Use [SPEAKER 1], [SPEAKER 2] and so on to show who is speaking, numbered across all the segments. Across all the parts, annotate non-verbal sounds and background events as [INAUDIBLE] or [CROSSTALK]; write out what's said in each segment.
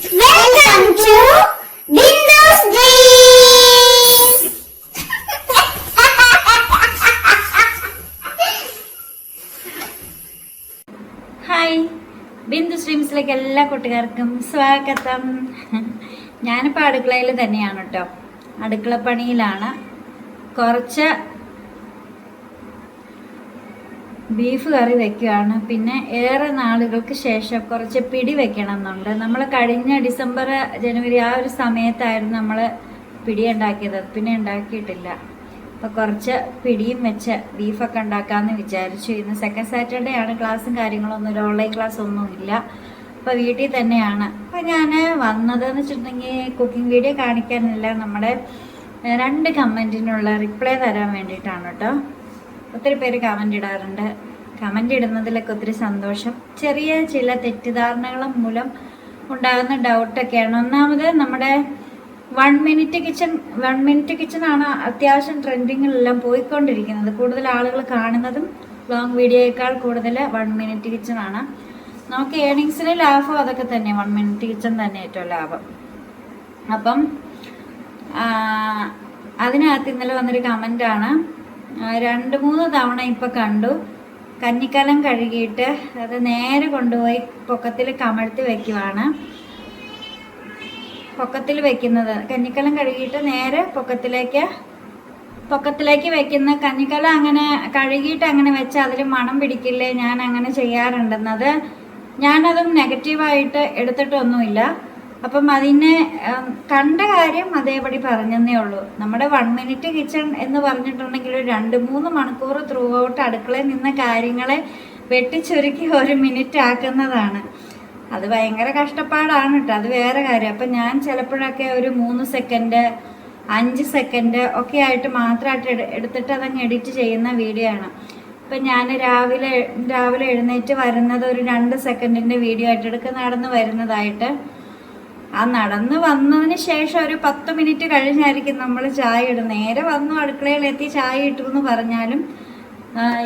[SPEAKER 1] Welcome to Bindu's Dreams!
[SPEAKER 2] Hi Bindu സ്ട്രീംസിലേക്ക് എല്ലാ കൂട്ടുകാർക്കും സ്വാഗതം. ഞാനിപ്പോൾ അടുക്കളയിൽ തന്നെയാണ് കേട്ടോ. അടുക്കളപ്പണിയിലാണ്. കുറച്ച് ബീഫ് കറി വെക്കുകയാണ്. പിന്നെ ഏറെ നാളുകൾക്ക് ശേഷം കുറച്ച് പിടി വെക്കണം എന്നുണ്ട് നമ്മൾ കഴിഞ്ഞ ഡിസംബർ ജനുവരി ആ ഒരു സമയത്തായിരുന്നു നമ്മൾ പിടി ഉണ്ടാക്കിയത്. പിന്നെ ഉണ്ടാക്കിയിട്ടില്ല. അപ്പോൾ കുറച്ച് പിടിയും വെച്ച് ബീഫൊക്കെ ഉണ്ടാക്കാമെന്ന് വിചാരിച്ചു. ഇന്ന് സെക്കൻഡ് സാറ്റർഡേ ആണ് ക്ലാസ്സും കാര്യങ്ങളൊന്നും ഒരു ഓൺലൈൻ ക്ലാസ് ഒന്നുമില്ല അപ്പോൾ വീട്ടിൽ തന്നെയാണ്. അപ്പോൾ ഞാൻ വന്നതെന്ന് വെച്ചിട്ടുണ്ടെങ്കിൽ കുക്കിംഗ് വീഡിയോ കാണിക്കാനില്ല. നമ്മുടെ രണ്ട് കമന്റിനുള്ള റിപ്ലൈ തരാൻ വേണ്ടിയിട്ടാണ് കേട്ടോ. ഒത്തിരി പേര് കമന്റ് ഇടാറുണ്ട്. കമന്റ് ഇടുന്നതിലൊക്കെ ഒത്തിരി സന്തോഷം. ചെറിയ ചില തെറ്റിദ്ധാരണകൾ മൂലം ഉണ്ടാകുന്ന ഡൗട്ടൊക്കെയാണ് ഒന്നാമത് നമ്മുടെ one minute kitchen one minute kitchen ആണ് അത്യാവശ്യം ട്രെൻഡിങ്ങിലെല്ലാം പോയിക്കൊണ്ടിരിക്കുന്നത്. കൂടുതൽ ആളുകൾ കാണുന്നതും ലോങ് വീഡിയോയേക്കാൾ കൂടുതൽ വൺ മിനിറ്റ് കിച്ചൺ ആണ്. നമുക്ക് ഏണിങ്സിന് ലാഭം അതൊക്കെ തന്നെ. വൺ മിനിറ്റ് കിച്ചൺ തന്നെ ഏറ്റവും ലാഭം. അപ്പം അതിനകത്ത് ഇന്നലെ വന്നൊരു കമന്റാണ് രണ്ട് മൂന്ന് തവണ ഇപ്പം കണ്ടു. കഞ്ഞിക്കലം കഴുകിയിട്ട് അത് നേരെ കൊണ്ടുപോയി പൊക്കത്തിൽ കമഴ്ത്തി വയ്ക്കുവാണ് പൊക്കത്തിൽ വെക്കുന്നത്. കഞ്ഞിക്കലം കഴുകിയിട്ട് നേരെ പൊക്കത്തിലേക്ക് പൊക്കത്തിലേക്ക് വെക്കുന്ന കഞ്ഞിക്കലം അങ്ങനെ കഴുകിയിട്ട് അങ്ങനെ വെച്ച് അതിൽ മണം പിടിക്കില്ലേ? ഞാൻ അങ്ങനെ ചെയ്യാറുണ്ടെന്നത്. ഞാനതും നെഗറ്റീവായിട്ട് എടുത്തിട്ടൊന്നുമില്ല. അപ്പം അതിനെ കണ്ട കാര്യം അതേപടി പറഞ്ഞതേ ഉള്ളൂ. നമ്മുടെ വൺ മിനിറ്റ് കിച്ചൺ എന്ന് പറഞ്ഞിട്ടുണ്ടെങ്കിൽ രണ്ട് മൂന്ന് മണിക്കൂർ ത്രൂ ഔട്ട് അടുക്കളയിൽ നിന്ന കാര്യങ്ങളെ വെട്ടിച്ചുരുക്കി ഒരു മിനിറ്റ് ആക്കുന്നതാണ്. അത് ഭയങ്കര കഷ്ടപ്പാടാണ് കേട്ടോ അത് വേറെ കാര്യം. അപ്പം ഞാൻ ചിലപ്പോഴൊക്കെ ഒരു മൂന്ന് സെക്കൻഡ് അഞ്ച് സെക്കൻഡ് ഒക്കെ ആയിട്ട് മാത്രമായിട്ട് എടുത്തിട്ട് അതങ്ങ് എഡിറ്റ് ചെയ്യുന്ന വീഡിയോ ആണ്. ഇപ്പം ഞാൻ രാവിലെ രാവിലെ എഴുന്നേറ്റ് വരുന്നത് ഒരു രണ്ട് സെക്കൻഡിന്റെ വീഡിയോ ആയിട്ട് എടുക്കുക നടന്ന് വരുന്നതായിട്ട് ആ നടന്ന് വന്നതിന് ശേഷം ഒരു പത്ത് മിനിറ്റ് കഴിഞ്ഞായിരിക്കും നമ്മൾ ചായ ഇടുന്നത്. നേരെ വന്നു അടുക്കളയിലെത്തി ചായ ഇട്ടു എന്ന് പറഞ്ഞാലും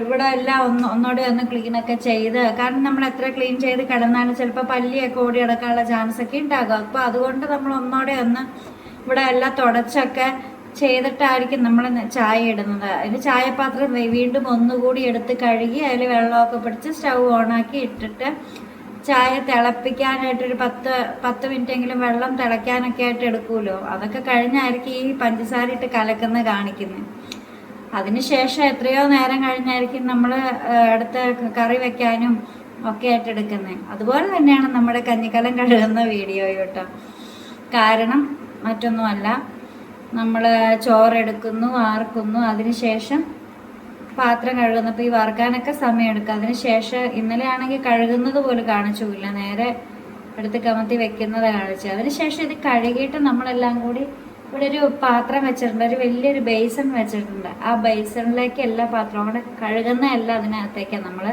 [SPEAKER 2] ഇവിടെ എല്ലാം ഒന്ന് ഒന്നോടെ ഒന്ന് ക്ലീനൊക്കെ ചെയ്ത് കാരണം നമ്മൾ എത്ര ക്ലീൻ ചെയ്ത് കിടന്നാലും ചിലപ്പോൾ പല്ലിയൊക്കെ ഓടി അടക്കാനുള്ള ചാൻസ് ഒക്കെ ഉണ്ടാകും. അപ്പോൾ അതുകൊണ്ട് നമ്മൾ ഒന്നോടെ ഒന്ന് ഇവിടെ എല്ലാം തുടച്ചൊക്കെ ചെയ്തിട്ടായിരിക്കും നമ്മൾ ചായ ഇടുന്നത്. അതിന് ചായപാത്രം വീണ്ടും ഒന്നുകൂടി എടുത്ത് കഴുകി അതിൽ വെള്ളമൊക്കെ പിടിച്ച് സ്റ്റൗ ഓണാക്കി ഇട്ടിട്ട് ചായ തിളപ്പിക്കാനായിട്ട് തിളപ്പിക്കാനായിട്ടൊരു പത്ത് പത്ത് മിനിറ്റെങ്കിലും വെള്ളം തിളയ്ക്കാനൊക്കെ ആയിട്ട് എടുക്കുമല്ലോ അതൊക്കെ കഴിഞ്ഞായിരിക്കും ഈ പഞ്ചസാര ഇട്ട് കലക്കുന്ന കാണിക്കുന്നത് അതിനുശേഷം എത്രയോ നേരം കഴിഞ്ഞായിരിക്കും നമ്മൾ അടുത്ത കറി വെക്കാനും ഒക്കെ ആയിട്ട് എടുക്കുന്നത് അതുപോലെ തന്നെയാണ് നമ്മുടെ കഞ്ഞിക്കലം കഴുകുന്ന വീഡിയോ കേട്ടോ. കാരണം മറ്റൊന്നുമല്ല നമ്മൾ ചോറെടുക്കുന്നു ആർക്കുന്നു. അതിനുശേഷം പാത്രം കഴുകുന്നപ്പോൾ ഈ വറുക്കാനൊക്കെ സമയമെടുക്കും. അതിനുശേഷം ഇന്നലെ ആണെങ്കിൽ കഴുകുന്നത് പോലും കാണിച്ചില്ല നേരെ എടുത്ത് കമത്തി വെക്കുന്നത് കാണിച്ചു അതിനുശേഷം ഇത് കഴുകിയിട്ട് നമ്മളെല്ലാം കൂടി ഇവിടെ ഒരു പാത്രം വെച്ചിട്ടുണ്ട്. ഒരു വലിയൊരു ബേസൺ വെച്ചിട്ടുണ്ട്. ആ ബേസണിലേക്ക് എല്ലാ പാത്രവും കൂടെ എല്ലാം അതിനകത്തേക്കാണ് നമ്മൾ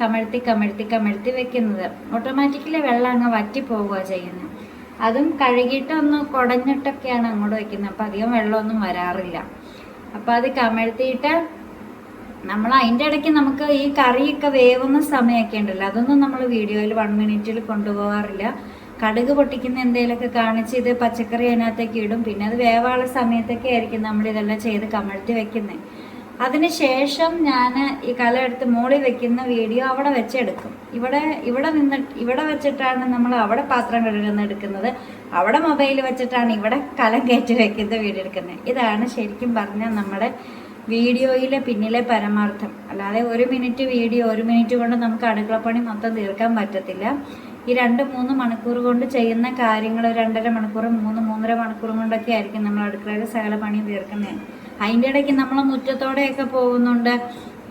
[SPEAKER 2] കമഴ്ത്തി കമഴ്ത്തി കമഴ്ത്തി വെക്കുന്നത്. ഓട്ടോമാറ്റിക്കലി വെള്ളം അങ്ങ് വറ്റി പോവുക ചെയ്യുന്നത്. അതും കഴുകിയിട്ട് ഒന്ന് കുടഞ്ഞിട്ടൊക്കെയാണ് അങ്ങോട്ട് വെക്കുന്നത്. അപ്പം അധികം വെള്ളമൊന്നും വരാറില്ല. അപ്പം അത് കമഴ്ത്തിയിട്ട് നമ്മൾ അതിന്റെ ഇടയ്ക്ക് നമുക്ക് ഈ കറിയൊക്കെ വേവുന്ന സമയമൊക്കെ ഉണ്ടല്ലോ. അതൊന്നും നമ്മൾ വീഡിയോയിൽ വൺ മിനിറ്റിൽ കൊണ്ടുപോകാറില്ല കടുക് പൊട്ടിക്കുന്ന എന്തെങ്കിലുമൊക്കെ കാണിച്ച് ഇത് പച്ചക്കറി അതിനകത്തേക്ക് ഇടും. പിന്നെ അത് വേവാനുള്ള സമയത്തൊക്കെ ആയിരിക്കും നമ്മൾ ഇതെല്ലാം ചെയ്ത് കമഴ്ത്തി വെക്കുന്നത് അതിനുശേഷം ഞാൻ ഈ കല എടുത്ത് മോളിൽ വെക്കുന്ന വീഡിയോ അവിടെ വെച്ചെടുക്കും. ഇവിടെ ഇവിടെ നിന്ന് ഇവിടെ വെച്ചിട്ടാണ് നമ്മൾ അവിടെ പാത്രം കഴുകുന്ന എടുക്കുന്നത്. അവിടെ മൊബൈൽ വെച്ചിട്ടാണ് ഇവിടെ കലം കയറ്റി വെക്കുന്ന വീഡിയോ എടുക്കുന്നത്. ഇതാണ് ശരിക്കും പറഞ്ഞാൽ നമ്മുടെ വീഡിയോയിലെ പിന്നിലെ പരമാർത്ഥം. അല്ലാതെ ഒരു മിനിറ്റ് വീഡിയോ ഒരു മിനിറ്റ് കൊണ്ട് നമുക്ക് അടുക്കളപ്പണി മൊത്തം തീർക്കാൻ പറ്റത്തില്ല. ഈ രണ്ട് മൂന്ന് മണിക്കൂർ കൊണ്ട് ചെയ്യുന്ന കാര്യങ്ങൾ രണ്ടര മണിക്കൂർ മൂന്ന് മൂന്നര മണിക്കൂർ കൊണ്ടൊക്കെ ആയിരിക്കും നമ്മൾ അടുക്കളയുടെ സകല പണി തീർക്കുന്നത് അതിന്റെ ഇടയ്ക്ക് നമ്മൾ മുറ്റത്തോടെയൊക്കെ പോകുന്നുണ്ട്.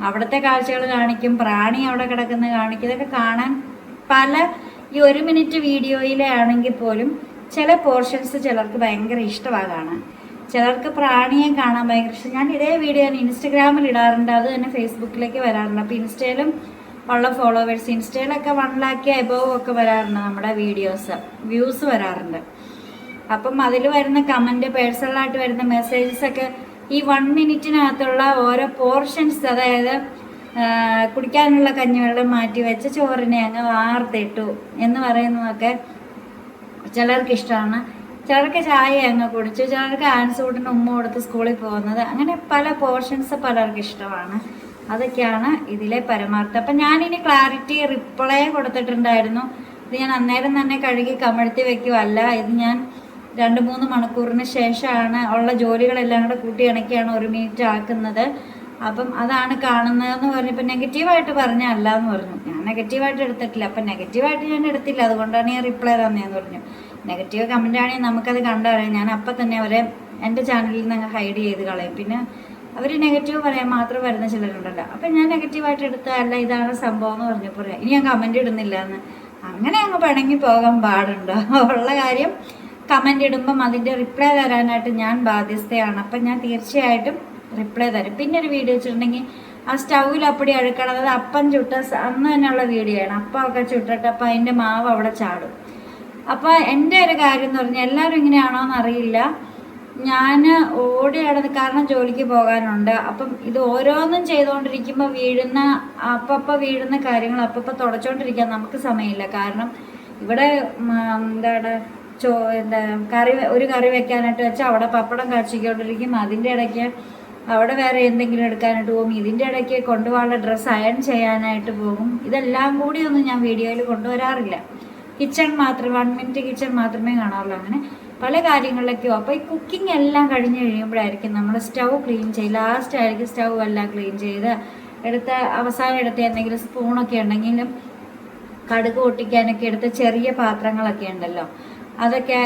[SPEAKER 2] അവിടുത്തെ കാഴ്ചകൾ കാണിക്കും പ്രാണി അവിടെ കിടക്കുന്നത് കാണിക്കും. ഇതൊക്കെ കാണാൻ പല ഈ ഒരു മിനിറ്റ് വീഡിയോയിലാണെങ്കിൽ പോലും ചില പോർഷൻസ് ചിലർക്ക് ഭയങ്കര ഇഷ്ടമാണ് കാണാൻ. ചിലർക്ക് പ്രാണിയെ കാണാൻ ഭയങ്കര ഇഷ്ടം. ഞാൻ ഇതേ വീഡിയോ ഇൻസ്റ്റഗ്രാമിൽ ഇടാറുണ്ട്. അത് തന്നെ ഫേസ്ബുക്കിലേക്ക് വരാറുണ്ട്. അപ്പോൾ ഇൻസ്റ്റയിലും ഉള്ള ഫോളോവേഴ്സ് ഇൻസ്റ്റയിലൊക്കെ വൺ ലാക്ക് എബോവ് ഒക്കെ വരാറുണ്ട് നമ്മുടെ വീഡിയോസ് വ്യൂസ് വരാറുണ്ട്. അപ്പം അതിൽ വരുന്ന കമന്റ് പേഴ്സണലായിട്ട് വരുന്ന മെസ്സേജസ് ഒക്കെ ഈ വൺ മിനിറ്റിനകത്തുള്ള ഓരോ പോർഷൻസ് അതായത് കുടിക്കാനുള്ള കഞ്ഞിവെള്ളം മാറ്റി വെച്ച ചോറിനെ അങ്ങ് വാർത്തിട്ടു എന്ന് പറയുന്നതൊക്കെ ചിലർക്ക് ഇഷ്ടമാണ്. ചിലർക്ക് ചായ അങ്ങ് കുടിച്ചു ചിലർക്ക് ആൻസൂട്ടിന് ഉമ്മ കൊടുത്ത് സ്കൂളിൽ പോകുന്നത്. അങ്ങനെ പല പോർഷൻസ് പലർക്കും ഇഷ്ടമാണ്. അതൊക്കെയാണ് ഇതിലെ പരമാർത്ഥം. അപ്പം ഞാനിനി ക്ലാരിറ്റി റിപ്ലൈ കൊടുത്തിട്ടുണ്ടായിരുന്നു. ഇത് ഞാൻ അന്നേരം തന്നെ കഴുകി കമഴ്ത്തി വെക്കുമല്ല ഇത് ഞാൻ രണ്ട് മൂന്ന് മണിക്കൂറിന് ശേഷമാണ് ഉള്ള ജോലികളെല്ലാം കൂടെ കൂട്ടി ഇണക്കിയാണ് ഒരു മിനിറ്റ് ആക്കുന്നത്. അപ്പം അതാണ് കാണുന്നതെന്ന് പറഞ്ഞപ്പോൾ നെഗറ്റീവായിട്ട് പറഞ്ഞല്ല എന്ന് പറഞ്ഞു ഞാൻ നെഗറ്റീവായിട്ട് എടുത്തിട്ടില്ല. അപ്പം നെഗറ്റീവായിട്ട് ഞാൻ എടുത്തില്ല. അതുകൊണ്ടാണ് ഞാൻ റിപ്ലൈ തന്നതെന്ന് പറഞ്ഞു. നെഗറ്റീവ് കമന്റ് ആണെങ്കിൽ നമുക്കത് കണ്ടറിയാം ഞാൻ അപ്പം തന്നെ അവരെ എന്റെ ചാനലിൽ നിന്ന് ഹൈഡ് ചെയ്ത് കളയും. പിന്നെ അവർ നെഗറ്റീവ് പറയാൻ മാത്രം വരുന്ന ചിലരുണ്ടല്ലോ. അപ്പം ഞാൻ നെഗറ്റീവായിട്ട് എടുത്തതല്ല ഇതാണ് സംഭവം എന്ന് പറഞ്ഞപ്പോൾ ഇനി ഞാൻ കമന്റ് ഇടുന്നില്ല എന്ന്. അങ്ങനെ അങ്ങ് പിണങ്ങി പോകാൻ പാടുണ്ടോ? [LAUGHS] ഉള്ള കാര്യം കമന്റ് ഇടുമ്പം അതിന്റെ റിപ്ലൈ തരാനായിട്ട് ഞാൻ ബാധ്യസ്ഥയാണ്. അപ്പം ഞാൻ തീർച്ചയായിട്ടും റിപ്ലൈ തരും. പിന്നെ ഒരു വീഡിയോ വെച്ചിട്ടുണ്ടെങ്കിൽ ആ സ്റ്റൗവിൽ അപ്പടി അഴുക്കണം അതായത് അപ്പം ചുട്ട അന്ന് തന്നെയുള്ള വീഡിയോ ആണ്. അപ്പം ഒക്കെ ചുട്ടിട്ട് അപ്പം അതിന്റെ മാവ് അവിടെ ചാടും. അപ്പോൾ എന്റെ ഒരു കാര്യം എന്ന് പറഞ്ഞാൽ എല്ലാവരും ഇങ്ങനെയാണോ എന്ന് അറിയില്ല. ഞാൻ ഓടി നടന്ന് കാരണം ജോലിക്ക് പോകാനുണ്ട്. അപ്പം ഇത് ഓരോന്നും ചെയ്തുകൊണ്ടിരിക്കുമ്പോൾ വീഴുന്ന അപ്പപ്പ വീഴുന്ന കാര്യങ്ങൾ അപ്പപ്പ തുടച്ചുകൊണ്ടിരിക്കാൻ നമുക്ക് സമയമില്ല. കാരണം ഇവിടെ എന്താണ് ചോ എന്താ കറി ഒരു കറി വെക്കാനായിട്ട് വെച്ചാൽ അവിടെ പപ്പടം കാച്ചിക്കൊണ്ടിരിക്കും. അതിന്റെ ഇടയ്ക്ക് അവിടെ വേറെ എന്തെങ്കിലും എടുക്കാനായിട്ട് പോകും. ഇതിന്റെ ഇടയ്ക്ക് കൊണ്ടുപോകാനുള്ള ഡ്രസ്സ് അയൺ ചെയ്യാനായിട്ട് പോകും. ഇതെല്ലാം കൂടി ഒന്നും ഞാൻ വീഡിയോയിൽ കൊണ്ടുവരാറില്ല. കിച്ചൺ മാത്രം വൺ മിനിറ്റ് കിച്ചൺ മാത്രമേ കാണാറുള്ളൂ അങ്ങനെ പല കാര്യങ്ങളിലൊക്കെയോ. അപ്പോൾ ഈ കുക്കിംഗ് എല്ലാം കഴിഞ്ഞ് കഴിയുമ്പോഴായിരിക്കും നമ്മൾ സ്റ്റൗ ക്ലീൻ ചെയ്ത് ലാസ്റ്റ് ആയിരിക്കും സ്റ്റൗ എല്ലാം ക്ലീൻ ചെയ്ത് എടുത്ത അവസാനം എടുത്ത എന്തെങ്കിലും സ്പൂണൊക്കെ ഉണ്ടെങ്കിലും കടുക് പൊട്ടിക്കാനൊക്കെ എടുത്ത ചെറിയ പാത്രങ്ങളൊക്കെ ഉണ്ടല്ലോ. അതൊക്കെ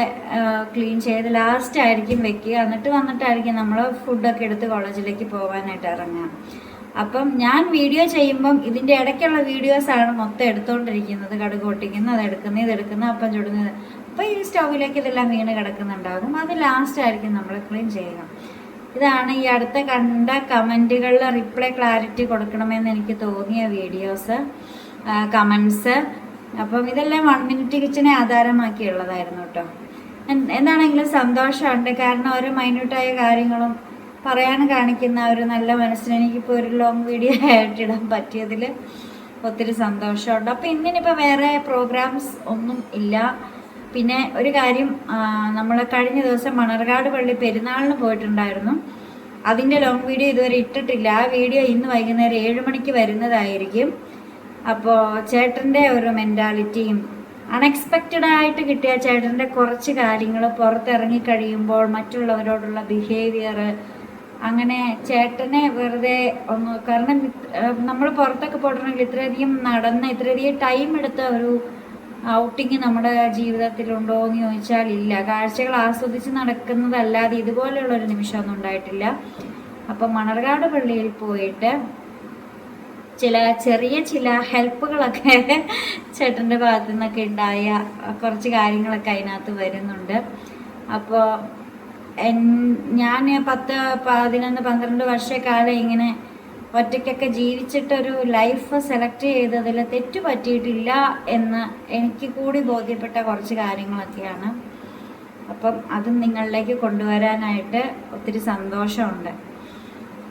[SPEAKER 2] ക്ലീൻ ചെയ്ത് ലാസ്റ്റ് ആയിരിക്കും വെക്കുക. എന്നിട്ട് വന്നിട്ടായിരിക്കും നമ്മൾ ഫുഡൊക്കെ എടുത്ത് കോളേജിലേക്ക് പോകാനായിട്ട് ഇറങ്ങുക. അപ്പം ഞാൻ വീഡിയോ ചെയ്യുമ്പം ഇതിന്റെ ഇടയ്ക്കുള്ള വീഡിയോസാണ് മൊത്തം എടുത്തുകൊണ്ടിരിക്കുന്നത് കടുക് പൊട്ടിക്കുന്നത് അത് എടുക്കുന്നത് ഇത് എടുക്കുന്നത് അപ്പം ചുടുന്നത്. അപ്പോൾ ഈ സ്റ്റൗവിലേക്ക് ഇതെല്ലാം വീണ് കിടക്കുന്നുണ്ടാകും. അത് ലാസ്റ്റ് ആയിരിക്കും നമ്മൾ ക്ലീൻ ചെയ്യുക. ഇതാണ് ഈ അടുത്ത കണ്ട കമന്റുകളിൽ റിപ്ലൈ ക്ലാരിറ്റി കൊടുക്കണമെന്ന് എനിക്ക് തോന്നിയ വീഡിയോസ് കമൻസ് അപ്പം ഇതെല്ലാം വൺ മിനിറ്റ് കിച്ചനെ ആധാരമാക്കിയുള്ളതായിരുന്നു കേട്ടോ. എന്താണെങ്കിലും സന്തോഷമുണ്ട്. കാരണം ഓരോ മൈന്യൂട്ടായ കാര്യങ്ങളും പറയാൻ കാണിക്കുന്ന ഒരു നല്ല മനസ്സിന് എനിക്കിപ്പോൾ ഒരു ലോങ് വീഡിയോ ആയിട്ട് ഇടാൻ പറ്റിയതിൽ ഒത്തിരി സന്തോഷമുണ്ട്. അപ്പോൾ ഇന്നിനിപ്പോൾ വേറെ പ്രോഗ്രാംസ് ഒന്നും ഇല്ല. പിന്നെ ഒരു കാര്യം നമ്മൾ കഴിഞ്ഞ ദിവസം മണർകാട് പള്ളി പെരുന്നാളിന് പോയിട്ടുണ്ടായിരുന്നു. അതിന്റെ ലോങ് വീഡിയോ ഇതുവരെ ഇട്ടിട്ടില്ല. ആ വീഡിയോ ഇന്ന് വൈകുന്നേരം ഏഴ് മണിക്ക് വരുന്നതായിരിക്കും. അപ്പോൾ ചേട്ടന്റെ ഒരു മെന്റാലിറ്റിയും അൺഎക്സ്പെക്റ്റഡ് ആയിട്ട് കിട്ടിയ ചേട്ടന്റെ കുറച്ച് കാര്യങ്ങൾ പുറത്തിറങ്ങി കഴിയുമ്പോൾ മറ്റുള്ളവരോടുള്ള ബിഹേവിയർ അങ്ങനെ ചേട്ടനെ വെറുതെ ഒന്ന് കാരണം നമ്മൾ പുറത്തൊക്കെ പോയിട്ടുണ്ടെങ്കിൽ ഇത്രയധികം നടന്ന് ഇത്രയധികം ടൈം എടുത്ത ഒരു ഔട്ടിങ് നമ്മുടെ ജീവിതത്തിലുണ്ടോ എന്ന് ചോദിച്ചാൽ ഇല്ല. കാഴ്ചകൾ ആസ്വദിച്ച് നടക്കുന്നതല്ലാതെ ഇതുപോലെയുള്ള ഒരു നിമിഷമൊന്നും ഉണ്ടായിട്ടില്ല. അപ്പം മണർകാട് പള്ളിയിൽ പോയിട്ട് ചില ചെറിയ ചില ഹെൽപ്പുകളൊക്കെ [LAUGHS] ചേട്ടന്റെ ഭാഗത്തു നിന്നൊക്കെ ഉണ്ടായ കുറച്ച് കാര്യങ്ങളൊക്കെ അതിനകത്ത് വരുന്നുണ്ട്. അപ്പോൾ ഞാൻ പത്ത് പതിനൊന്ന് പന്ത്രണ്ട് വർഷക്കാലം ഇങ്ങനെ ഒറ്റയ്ക്കൊക്കെ ജീവിച്ചിട്ടൊരു ലൈഫ് സെലക്ട് ചെയ്തതിൽ തെറ്റ് പറ്റിയിട്ടില്ല എന്ന് എനിക്ക് കൂടി ബോധ്യപ്പെട്ട കുറച്ച് കാര്യങ്ങളൊക്കെയാണ്. അപ്പം അതും നിങ്ങളിലേക്ക് കൊണ്ടുവരാനായിട്ട് ഒത്തിരി സന്തോഷമുണ്ട്.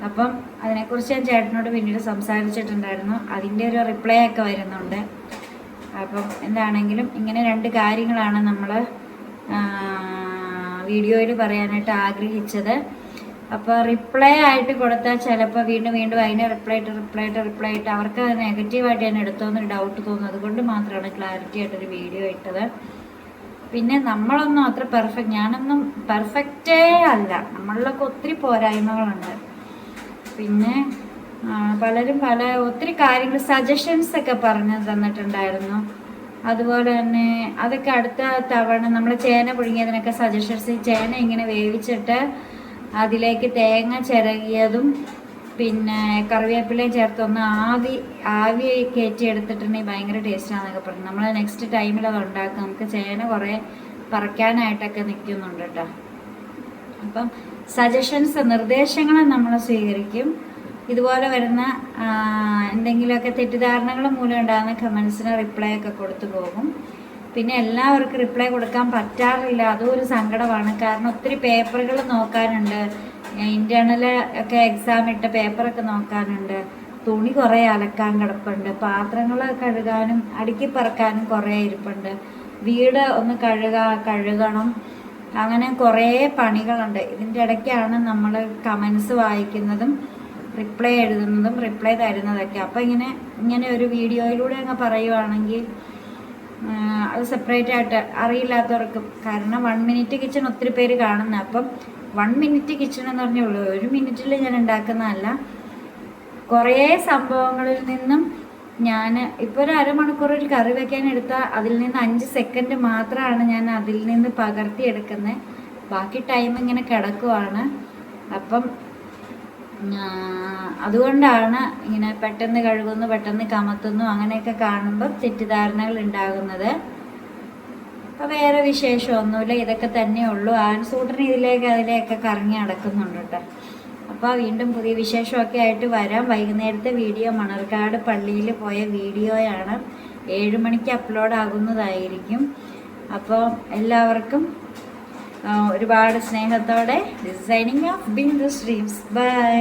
[SPEAKER 2] അപ്പം അതിനെക്കുറിച്ച് ഞാൻ ചേട്ടനോട് പിന്നീട് സംസാരിച്ചിട്ടുണ്ടായിരുന്നു. അതിന്റെ ഒരു റിപ്ലൈ ഒക്കെ വരുന്നുണ്ട്. അപ്പം എന്താണെങ്കിലും ഇങ്ങനെ രണ്ട് കാര്യങ്ങളാണ് നമ്മൾ വീഡിയോയിൽ പറയാനായിട്ട് ആഗ്രഹിച്ചത്. അപ്പോൾ റിപ്ലൈ ആയിട്ട് കൊടുത്താൽ ചിലപ്പോൾ വീണ്ടും വീണ്ടും അതിനെ റിപ്ലൈ ആയിട്ട് റിപ്ലൈ ആയിട്ട് റിപ്ലൈ ആയിട്ട് അവർക്ക് അത് നെഗറ്റീവായിട്ട് ഞാൻ എടുത്തോന്നൊരു ഡൗട്ട് തോന്നുന്നു അതുകൊണ്ട് മാത്രമാണ് ക്ലാരിറ്റി ആയിട്ടൊരു വീഡിയോ ഇട്ടത്. പിന്നെ നമ്മളൊന്നും അത്ര പെർഫെക്റ്റ് ഞാനൊന്നും പെർഫെക്റ്റേ അല്ല. നമ്മളിലൊക്കെ ഒത്തിരി പോരായ്മകളുണ്ട്. പിന്നെ പലരും പല ഒത്തിരി കാര്യങ്ങൾ സജഷൻസ് ഒക്കെ പറഞ്ഞു തന്നിട്ടുണ്ടായിരുന്നു. അതുപോലെ തന്നെ അതൊക്കെ അടുത്ത തവണ നമ്മൾ ചേന പുഴുങ്ങിയതിനൊക്കെ സജഷൻസ് ചേന ഇങ്ങനെ വേവിച്ചിട്ട് അതിലേക്ക് തേങ്ങ ചിരകിയതും പിന്നെ കറിവേപ്പിലയും ചേർത്തൊന്ന് ആവി ആവി കയറ്റി എടുത്തിട്ടുണ്ടെങ്കിൽ ഭയങ്കര ടേസ്റ്റാണെന്നൊക്കെ പറഞ്ഞു. നമ്മൾ നെക്സ്റ്റ് ടൈമിൽ അത് ഉണ്ടാക്കും. നമുക്ക് ചേന കുറേ പറിക്കാനായിട്ടൊക്കെ നിൽക്കുന്നുണ്ട് കേട്ടോ അപ്പം സജഷൻസ് നിർദ്ദേശങ്ങൾ നമ്മൾ സ്വീകരിക്കും. ഇതുപോലെ വരുന്ന എന്തെങ്കിലുമൊക്കെ തെറ്റിദ്ധാരണകൾ മൂലം ഉണ്ടാകുന്ന കമൻസിന് റിപ്ലൈ ഒക്കെ കൊടുത്തു പോകും. പിന്നെ എല്ലാവർക്കും റിപ്ലൈ കൊടുക്കാൻ പറ്റാറില്ല. അതും ഒരു സങ്കടമാണ്. കാരണം ഒത്തിരി പേപ്പറുകൾ നോക്കാനുണ്ട്. ഇന്റേണൽ ഒക്കെ എക്സാം ഇട്ട പേപ്പറൊക്കെ നോക്കാനുണ്ട്. തുണി കുറേ അലക്കാൻ കിടപ്പുണ്ട്. പാത്രങ്ങൾ കഴുകാനും അടുക്കി പറക്കാനും കുറേ ഇരിപ്പുണ്ട്. വീട് ഒന്ന് കഴുക കഴുകണം. അങ്ങനെ കുറേ പണികളുണ്ട്. ഇതിന്റെ ഇടയ്ക്കാണ് നമ്മൾ കമൻസ് വായിക്കുന്നതും റിപ്ലൈ എഴുതുന്നതും റിപ്ലൈ തരുന്നതൊക്കെ. അപ്പോൾ ഇങ്ങനെ ഇങ്ങനെ ഒരു വീഡിയോയിലൂടെ അങ്ങ് പറയുവാണെങ്കിൽ അത് സെപ്പറേറ്റ് ആയിട്ട് അറിയില്ലാത്തവർക്കും കാരണം വൺ മിനിറ്റ് കിച്ചൺ ഒത്തിരി പേര് കാണുന്ന. അപ്പം വൺ മിനിറ്റ് കിച്ചൺ എന്ന് പറഞ്ഞേ ഉള്ളൂ. ഒരു മിനിറ്റിൽ ഞാൻ ഉണ്ടാക്കുന്നതല്ല. കുറേ സംഭവങ്ങളിൽ നിന്നും ഞാൻ ഇപ്പോൾ ഒരു അരമണിക്കൂർ ഒരു കറി വെക്കാൻ എടുത്താൽ അതിൽ നിന്ന് അഞ്ച് സെക്കൻഡ് മാത്രമാണ് ഞാൻ അതിൽ നിന്ന് പകർത്തിയെടുക്കുന്നത് ബാക്കി ടൈം ഇങ്ങനെ കിടക്കുവാണ്. അപ്പം അതുകൊണ്ടാണ് ഇങ്ങനെ പെട്ടെന്ന് കഴുകുന്നു പെട്ടെന്ന് കമത്തുന്നു അങ്ങനെയൊക്കെ കാണുമ്പോൾ തെറ്റിദ്ധാരണകൾ ഉണ്ടാകുന്നത്. അപ്പോൾ വേറെ വിശേഷമൊന്നുമില്ല. ഇതൊക്കെ തന്നെ ഉള്ളൂ. ആൻസൂട്ടന് ഇതിലേക്ക് അതിലേക്ക് കറങ്ങി നടക്കുന്നുണ്ട് അപ്പോൾ വീണ്ടും പുതിയ വിശേഷമൊക്കെ ആയിട്ട് വരാം. വൈകുന്നേരത്തെ വീഡിയോ മണർക്കാട് പള്ളിയിൽ പോയ വീഡിയോയാണ്. ഏഴ് മണിക്ക് അപ്ലോഡ് ആകുന്നതായിരിക്കും. അപ്പോൾ എല്ലാവർക്കും ഒരുപാട് സ്നേഹത്തോടെ designing of Bindu streams bye.